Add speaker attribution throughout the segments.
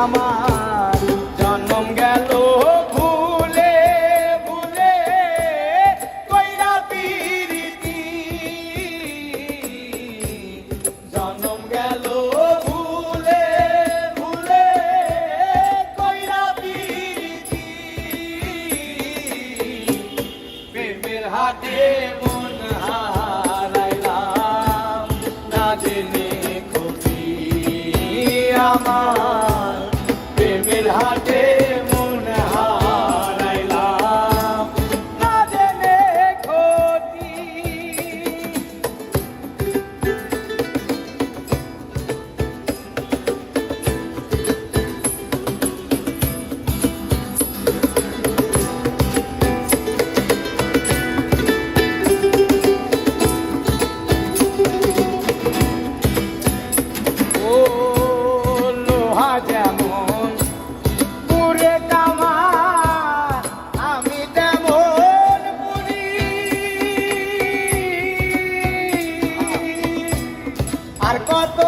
Speaker 1: আমার কত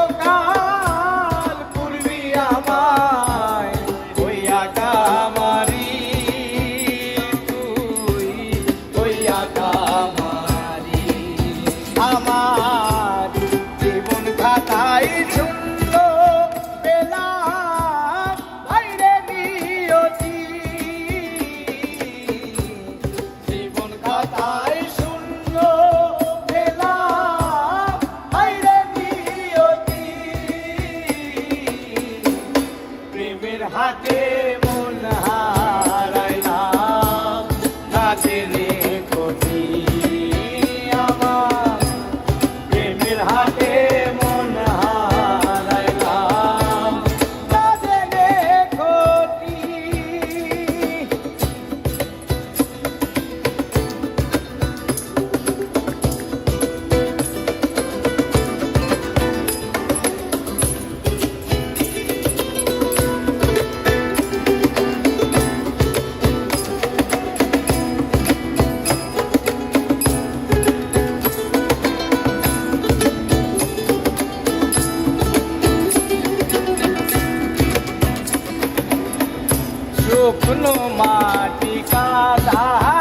Speaker 1: হাতে মন হারাইলাম माटी का